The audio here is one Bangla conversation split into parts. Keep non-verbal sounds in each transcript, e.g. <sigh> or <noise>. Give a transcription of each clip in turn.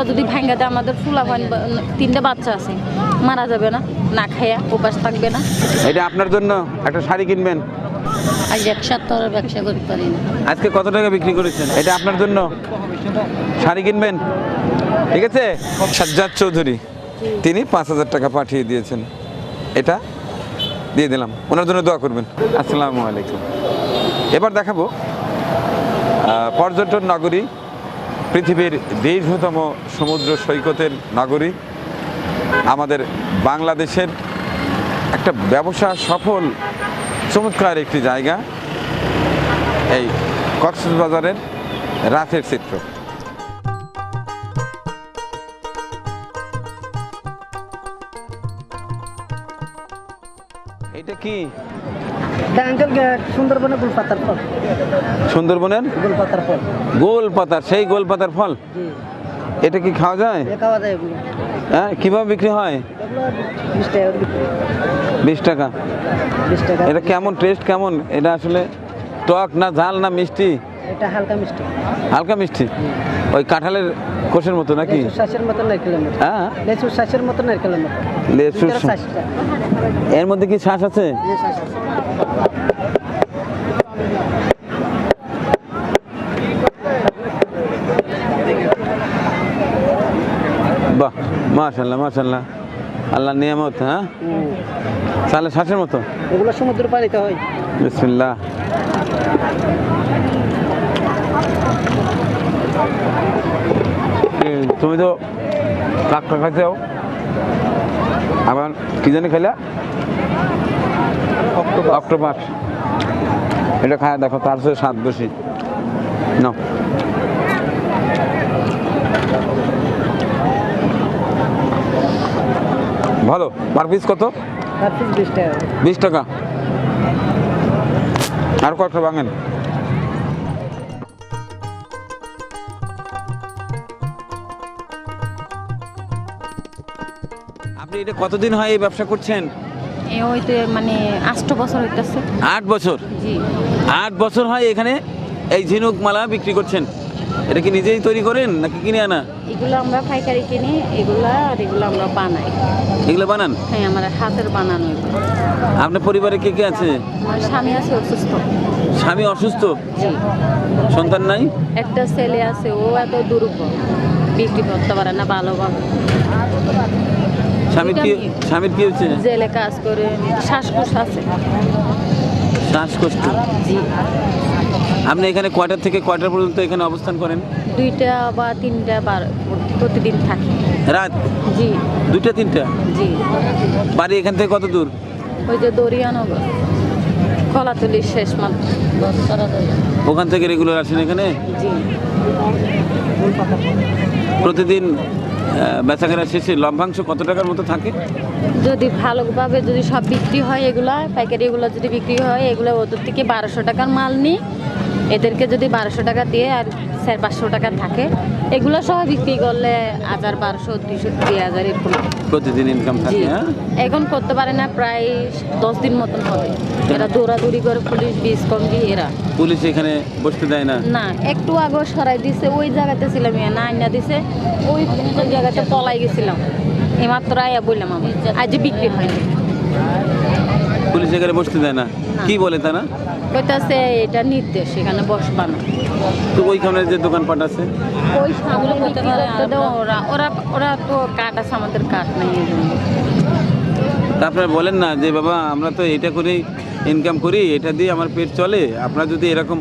এগুলো যদি ভাঙ্গা দেয় আমাদের ফুলা হয় তিনটা বাচ্চা আছে মারা যাবে না না খাইয়া উপাস থাকবে না। এটা আপনার জন্য একটা শাড়ি কিনবেন? আজ এক সপ্তাহ ব্যবসা করতে পারি না। আজকে কত টাকা বিক্রি করেছেন? এটা আপনার জন্য? শাড়ি কিনবেন? ঠিক আছে? সাজ্জাদ চৌধুরী তিনি পাঁচ হাজার টাকা পাঠিয়ে দিয়েছেন। এটা দিয়ে দিলাম। ওনার জন্য দোয়া করবেন। আসসালামু আলাইকুম। এবার দেখাবো পর্যটন নগরী পৃথিবীর দীর্ঘতম সমুদ্র সৈকতের নাগরিক, আমাদের বাংলাদেশের একটা ব্যবসা সফল, চমৎকার একটি জায়গা, এই কক্সবাজারের রাতের চিত্র। এটা কি? ফল। সুন্দরবনের? গুলপাতার ফল। সেই গোল পাতার ফল এটা কি খাওয়া যায়? খাওয়া যায় হ্যাঁ কীভাবে বিক্রি হয়? বিশ টাকা বিশ টাকা। এটা কেমন টেস্ট কেমন? এটা আসলে টক না ঝাল না মিষ্টি? এটা হালকা মিষ্টি। হালকা মিষ্টি? ওই কাঁঠালের কোষের মতো নাকি? শ্বাসের মতো নারকেলের মতো। হ্যাঁ। লেচুর শ্বাসের মতো নারকেলের মতো। লেচুর শ্বাস। এর মধ্যে কি শ্বাস আছে? শ্বাস আছে। বাহ মাশাল্লাহ মাশাল্লাহ আল্লাহ নিয়ামত হ্যাঁ? তাহলে শ্বাসের মতো? এগুলো সমুদ্র পানিতে হয়। বিসমিল্লাহ। তুমি তো কাঁকড়া খাইতেও আবার কি জানি খাইলা? অক্টোপাস এটা খায় দেখো তার চেয়ে স্বাদ বেশি। ভালো পার পিস কত? বিশ টাকা। আর কয়েকটা ভাঙেন? আপনি এটা কতদিন হয় এই ব্যবসা করছেন? হইতে মানে আষ্ট বছর হইতেছে। আট বছর? জি। আট বছর হয় এখানে এই ঝিনুক মালা বিক্রি করছেন। এটা কি নিজেই তৈরি করেন নাকি কিনে আনা? এগুলো আমরা পাইকারি কিনি এগুলা আর এগুলো আমরা বানাই। এগুলো বানান? হ্যাঁ আমার হাতের বানানো এগুলো। আপনার পরিবারে কে কে আছে? আমার স্বামী আছে অসুস্থ। স্বামী অসুস্থ? সন্তান নাই? একটা ছেলে আছে ও এত দুর্বল। বিক্রি করতে পারে না ভালোভাবে স্বামীর কি স্বামীর কি হচ্ছে জেলে কাজ করে শ্বাসকোষ আছে। শ্বাসকষ্ট? জি। আপনি এখানে কয়টার থেকে কয়টার পর্যন্ত এখানে অবস্থান করেন? দুইটা বা তিনটা বার প্রতিদিন থাকি। রাত? জি। দুইটা তিনটা? জি। বাড়ি এখান থেকে কত দূর? ওই যে দরিয়ানগর। কলাতলির শেষ মাত্র ওখান থেকে রেগুলার আসেন এখানে? জি। প্রতিদিন বেচাকেনা শেষে লভ্যাংশ কত টাকার মতো থাকে? যদি ভালোভাবে যদি সব বিক্রি হয় এগুলো, পাইকারি এগুলো যদি বিক্রি হয়, এগুলো ওদের থেকে বারোশো টাকার মাল নিই। এদেরকে যদি বারোশো টাকা দিয়ে আর চার পাঁচশো টাকা থাকে এগুলো সহ বিক্রি করলে হাজার বারোশো দুইশো দুই হাজার এরকম। প্রতিদিন ইনকাম থাকে হ্যাঁ? এখন করতে পারে না প্রায় দশ দিন মতন হবে। এরা দৌড়াদৌড়ি করে পুলিশ বিষ কম দিয়ে এরা। পুলিশ এখানে বসতে দেয় না? না একটু আগে সরাই দিছে ওই জায়গাতে ছিলাম ইয়ে, না আইনা দিছে ওই জায়গাতে পলাই গেছিলাম। এইমাত্র আয়া বললাম আমি আজ বিক্রি হয়নি পুলিশ এখানে বসতে দেয় না। কি বলে তারা? কইতাছে এটা নির্দেশ এখানে বসবা না। তো ওইখানে যে দোকানপাট আছে? ওই সামনে করতে দাও ওরা ওরা ওরা তো কাঠ আছে আমাদের কাঠ নাই এই জন্য। তা বলেন না যে বাবা আমরা তো এটা করেই ইনকাম করি এটা দিয়ে আমার পেট চলে। আপনারা যদি এরকম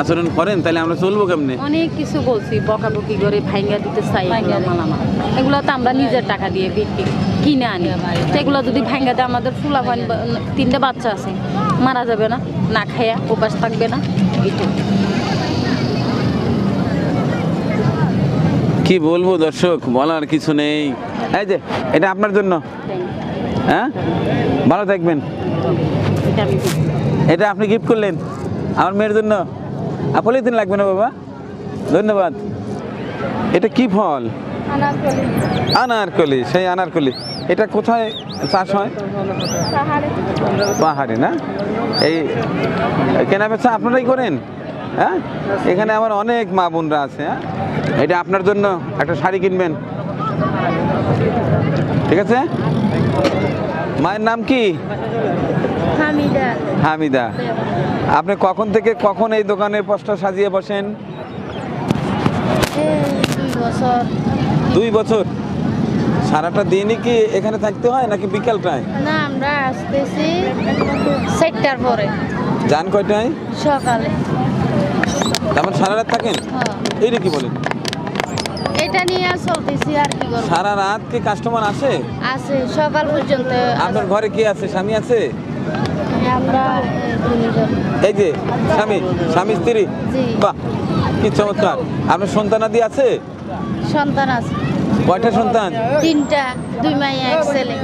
আচরণ করেন তাহলে আমরা চলবো কেমনে? অনেক কিছু বলছি বকাবকি করে ভাইঙ্গা দিতে চাই এগুলো মালামাল। এগুলো তো আমরা নিজের টাকা দিয়ে বিক্রি কিনে আনি। সেগুলো যদি ভাইঙ্গা দেয় আমাদের ফুলা হয় তিনটা বাচ্চা আছে মারা যাবে না না খাইয়া উপাস থাকবে না এইটুকু। কি বলব দর্শক বলার কিছু নেই। এই যে এটা আপনার জন্য। হ্যাঁ? ভালো থাকবেন। এটা আপনি গিফট করলেন? আমার মেয়ের জন্য? আপলে দিন লাগবে না বাবা? ধন্যবাদ। এটা কি ফল? আনারকলি সেই আনারকলি। এটা কোথায় চাষ হয়? পাহাড়ে। না? এই কেনা বেচা আপনারাই করেন? হ্যাঁ? এখানে আমার অনেক মা বোনরা আছে হ্যাঁ? এটা আপনার জন্য একটা শাড়ি কিনবেন। ঠিক আছে? মায়ের নাম কি? হামিদা। হামিদা। আপনি কখন থেকে কখন এই দোকানের পোস্টার সাজিয়ে বসেন? দুই বছর। দুই বছর? সারাটা দিনই কি এখানে থাকতে হয় নাকি বিকালটায় না আমরা আসতেছি চারটার পরে। যান কয়টায়? সকালে। তারপর সারা রাত থাকেন? হ্যাঁ। এইটা কি বলেন? এটা নিয়ে চলতেছি আর কি করব। সারা রাত কি কাস্টমার আসে? আছে সকাল পর্যন্ত আপনার ঘরে কি আছে? স্বামী আছে? আমরা এই যে স্বামী স্বামী স্ত্রী। জি। বাহ কি চমৎকার। আপনার সন্তানাদি আছে? সন্তান আছে। কয়টা সন্তান? তিনটা দুই মেয়ে এক ছেলে।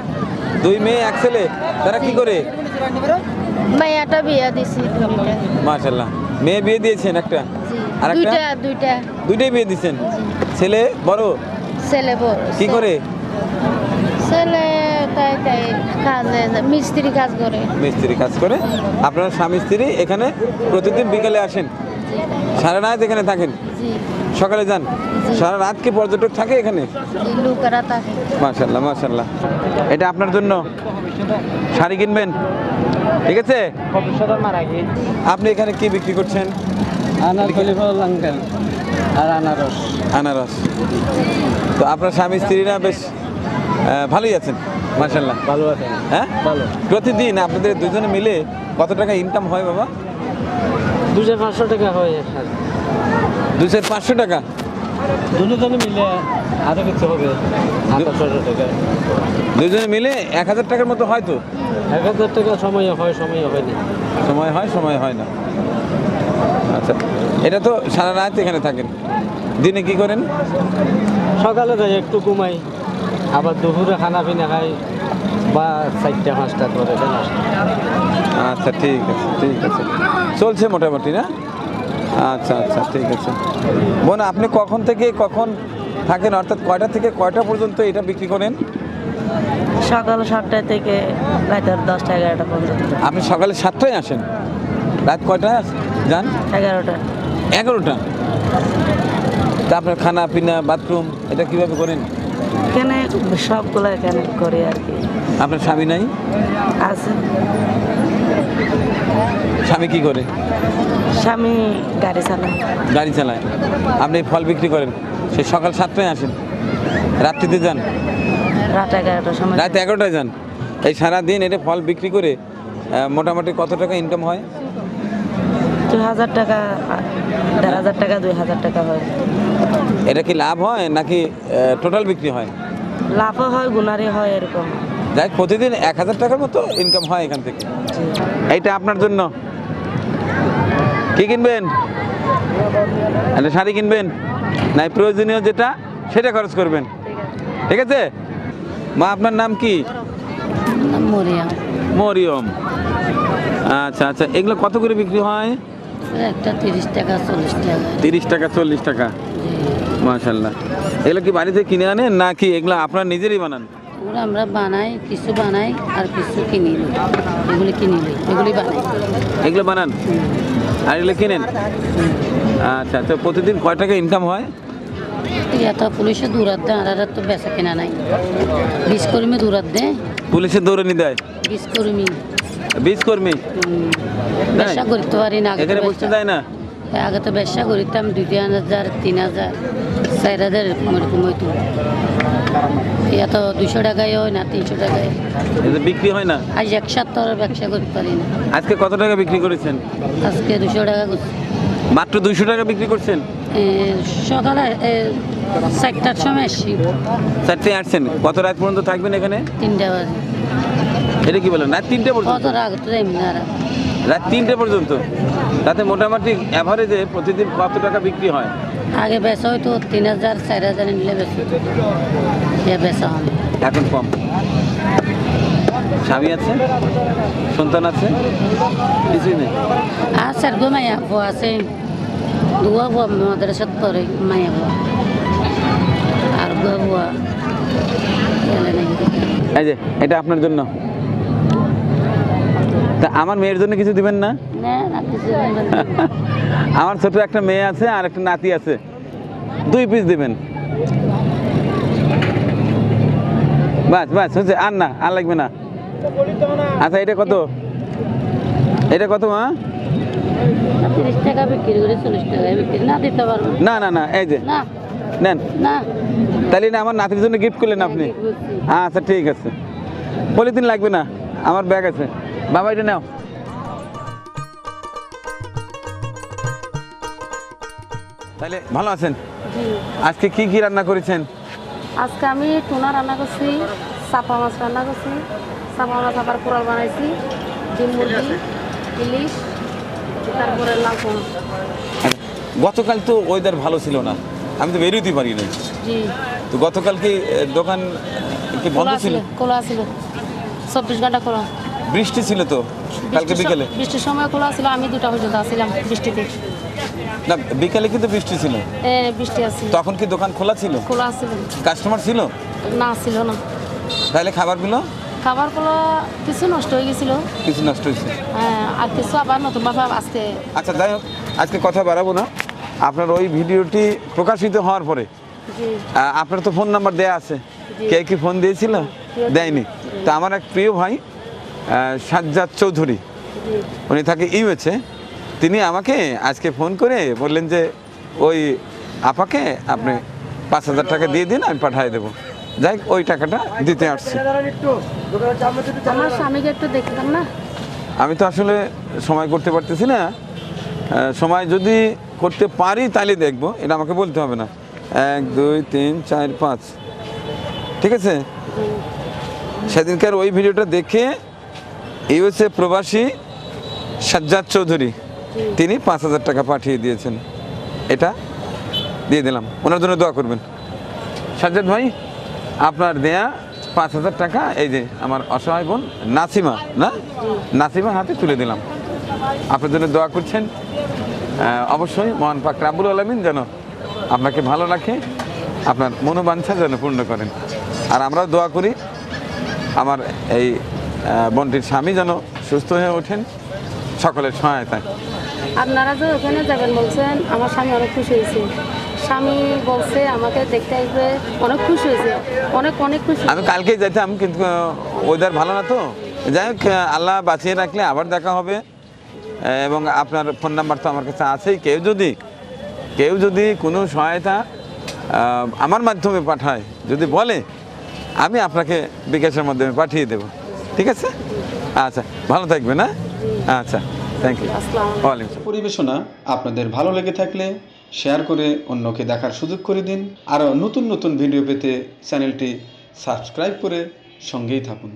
দুই মেয়ে এক ছেলে? তারা কি করে? মাইয়াটা বিয়া দিছি দুইটা মাশাল্লাহ মেয়ে বিয়ে দিয়েছেন একটা? আর একটা? দুইটা দুইটা। দুইটাই বিয়ে দিয়েছেন ছেলে বড়? ছেলে বড় কি করে? ছেলে তাই তাই কাজে মিস্ত্রি কাজ করে। মিস্ত্রি কাজ করে। আপনার স্বামী স্ত্রী এখানে প্রতিদিন বিকালে আসেন? সারা রাত এখানে থাকেন? সকালে যান? সারা রাত কি পর্যটক থাকে এখানে? মাশাল্লাহ মাশাল্লাহ। এটা আপনার জন্য? শাড়ি কিনবেন? ঠিক আছে? আপনি এখানে কি বিক্রি করছেন? আঙ্কেল আর আনারস। আনারস। তো আপনার স্বামী স্ত্রীরা বেশ ভালোই আছেন মাশাল্লাহ। ভালো আছেন। হ্যাঁ? ভালো। প্রতিদিন আপনাদের দুজনে মিলে কত টাকা ইনকাম হয় বাবা? দুশো পাঁচশো টাকা হয় দুশো পাঁচশো টাকা? দুজনে মিলে আরও কিছু হবে টাকা। দুজনে মিলে এক হাজার টাকার মতো হয় তো? এক হাজার টাকা সময় হয় সময় হয় না। সময় হয় সময় হয় না। আচ্ছা এটা তো সারা রাত এখানে থাকেন। দিনে কি করেন? সকালে যাই একটু ঘুমাই। আবার দুপুরে খানা পিনা খাই। বা চারটা পাঁচটা ধরে আচ্ছা ঠিক আছে ঠিক আছে। চলছে মোটামুটি না? আচ্ছা আচ্ছা ঠিক আছে। বোন আপনি কখন থেকে কখন থাকেন? অর্থাৎ কয়টা থেকে কয়টা পর্যন্ত এটা বিক্রি করেন? সকাল সাতটা থেকে রাতের দশটা এগারোটা পর্যন্ত। আপনি সকালে সাতটায় আসেন? রাত কয়টায় আসেন যান? এগারোটা। এগারোটা? তা আপনার খানা পিনা বাথরুম এটা কীভাবে করেন? এখানে সবগুলো এখানে করি আর কি। আপনার স্বামী নাই? আছে। স্বামী কি করে? স্বামী গাড়ি চালায়। গাড়ি চালায়। আপনি ফল বিক্রি করেন? সেই সকাল সাতটায় আসেন। রাত্রিতে যান? রাত এগারোটার সময়। রাত এগারোটায় যান। এই সারা দিন এটা ফল বিক্রি করে মোটামুটি কত টাকা ইনকাম হয়? দুই হাজার টাকা দেড় হাজার টাকা দুই হাজার টাকা হয়। এটা কি লাভ হয় নাকি টোটাল বিক্রি হয়? লাভও হয় গুনারি হয় এরকম। যাই হোক, প্রতিদিন এক হাজার টাকার মতো ইনকাম হয় এখান থেকে। এইটা আপনার জন্য। কি কিনবেন? একটা শাড়ি কিনবেন? নাই প্রয়োজনীয় যেটা সেটা খরচ করবেন। ঠিক আছে? মা আপনার নাম কি? মরিয়ম। আচ্ছা আচ্ছা এগুলো কত করে বিক্রি হয়? একটা তিরিশ টাকা চল্লিশ টাকা। তিরিশ টাকা চল্লিশ টাকা? মাশাল্লাহ এগুলো কি বাড়িতে কিনে আনেন নাকি এগুলো আপনার নিজেরই বানান? এগুলো আমরা বানাই কিছু বানাই আর কিছু কিনি। এগুলি কিনি এগুলি বানাই। এগুলো বানান? আর এগুলো কিনেন? আচ্ছা আচ্ছা প্রতিদিন কয় টাকা ইনকাম হয়? এত পুলিশে দেয় আর তো বেচা কেনা নাই। বিশ কর্মী দেয়। পুলিশের দৌড়ানি দেয়? বিশ কর্মী। বীজ কর্মী? ব্যবসা করতে পারি না আগে তো এখানে বসতে দেয় না? আগে তো ব্যবসা করিতাম দুই তিন হাজার তিন হাজার চার হাজার এরকম হইতো। এত দুশো টাকায় হয় না তিনশো টাকায় বিক্রি হয় না? আজ এক সপ্তাহ ব্যবসা করতে পারি না। আজকে কত টাকা বিক্রি করেছেন? আজকে দুশো টাকা মাত্র দুইশো টাকা বিক্রি করছেন? সকালে চারটার সময় আসছি। চারটে আসছেন। কত রাত পর্যন্ত থাকবেন এখানে? তিনটা বাজে। এটা কি বলেন? রাত তিনটে পর্যন্ত। রাত? তিনটে পর্যন্ত? তাতে মোটামুটি অ্যাভারেজে প্রতিদিন কত টাকা বিক্রি হয়? আগে বেচা হয়তো তিন হাজার চার হাজার নিলে বেচা হবে এখন কম। স্বামী আছে? সন্তান আছে? কিছুই নেই? আর স্যার গো মাইয়া বউ আছে। দুয়া বউ মাদ্রাসাত পড়ে মাইয়া বউ। আর গো বুয়া এই যে এটা আপনার জন্য। তা আমার মেয়ের জন্য কিছু দিবেন না। <laughs> আমার ছোট একটা মেয়ে আছে আর একটা নাতি আছে। দুই পিস দিবেন। বাস বাস হচ্ছে আর না আর লাগবে না। আচ্ছা এটা কত? এটা কত মা? না না না। এই যে। নেন। না। তাহলে না আমার নাতির জন্য গিফট করলেন আপনি? আচ্ছা ঠিক আছে। পলিথিন লাগবে না আমার ব্যাগ আছে। বাবা এটা নাও। তাহলে ভালো আছেন? আজকে কি কি রান্না করেছেন? আজকে আমি টুনা রান্না করছি চাপা মাছ রান্না করছি চাপা মাছ আবার পোড়াল বানাইছি ডিম মুরগি ইলিশ তারপরে লাউ গতকাল তো ওয়েদার ভালো ছিল না। আমি তো বেরোতে পারি না জি। তো গতকাল কি দোকান কি বন্ধ ছিল? ছিল খোলা ছিল। চব্বিশ ঘণ্টা খোলা। বৃষ্টি ছিল তো কালকে বিকেলে? বৃষ্টির সময় খোলা ছিল আমি দুটা পর্যন্ত আসছিলাম বৃষ্টিতে। না বিকেলে কিন্তু বৃষ্টি ছিল। এ, বৃষ্টি আছে তখন কি দোকান খোলা ছিল? খোলা ছিল। কাস্টমার ছিল? না ছিল না। তাহলে খাবার খাবারগুলো? খাবারগুলো কিছু নষ্ট হয়ে গেছিল। কিছু নষ্ট হয়েছে। হ্যাঁ, আর কিছু আবার নতুনভাবে আজকে আচ্ছা যাই হোক আজকে কথা বাড়াবো না। আপনার ওই ভিডিওটি প্রকাশিত হওয়ার পরে। আপনার তো ফোন নাম্বার দেয়া আছে। কে কি ফোন দিয়েছিল? দেয়নি। তা আমার এক প্রিয় ভাই সাজ্জাদ চৌধুরী। উনি থাকে ইউএসএ। তিনি আমাকে আজকে ফোন করে বললেন যে ওই আপাকে আপনি পাঁচ হাজার টাকা দিয়ে দিন আমি পাঠিয়ে দেবো। যাই ওই টাকাটা দিতে আসছি। আমি তো আসলে সময় করতে পারতেছি না। সময় যদি করতে পারি তাহলে দেখব এটা আমাকে বলতে হবে না। এক দুই তিন চার পাঁচ। ঠিক আছে? সেদিনকার ওই ভিডিওটা দেখে ইউএসএ প্রবাসী সাজ্জাদ চৌধুরী। তিনি পাঁচ হাজার টাকা পাঠিয়ে দিয়েছেন। এটা দিয়ে দিলাম। ওনার জন্য দোয়া করবেন। সাজ্জাদ ভাই, আপনার দেয়া পাঁচ হাজার টাকা, এই যে আমার অসহায় বোন নাসিমা, না? নাসিমা হাতে তুলে দিলাম। আপনার জন্য দোয়া করছেন। অবশ্যই মহান পাক রাবুল আলমিন যেন আপনাকে ভালো রাখে, আপনার মনোবাঞ্ছা যেন পূর্ণ করেন। আর আমরাও দোয়া করি, আমার এই বোনটির স্বামী যেন সুস্থ হয়ে ওঠেন। সকলের সহায়তায়। আপনারা যে ওখানে যাবেন বলছেন আমার স্বামী অনেক খুশি হয়েছে। স্বামী বলছে আমাকে দেখতে আসবে। অনেক খুশি হয়েছে। অনেক অনেক খুশি আমি কালকেই যেতাম কিন্তু ওয়েদার ভালো না তো। যাই হোক আল্লাহ বাঁচিয়ে রাখলে আবার দেখা হবে। এবং আপনার ফোন নাম্বার তো আমার কাছে আছেই। কেউ যদি কেউ যদি কোনো সহায়তা আমার মাধ্যমে পাঠায় যদি বলে আমি আপনাকে বিকাশের মাধ্যমে পাঠিয়ে দেব। ঠিক আছে? আচ্ছা ভালো থাকবে না আচ্ছা থ্যাংক ইউ আসসালাম ওয়ালাইকুম পরিবেশনা আপনাদের ভালো লেগে থাকলে শেয়ার করে অন্যকে দেখার সুযোগ করে দিন। আরও নতুন নতুন ভিডিও পেতে চ্যানেলটি সাবস্ক্রাইব করে সঙ্গেই থাকুন।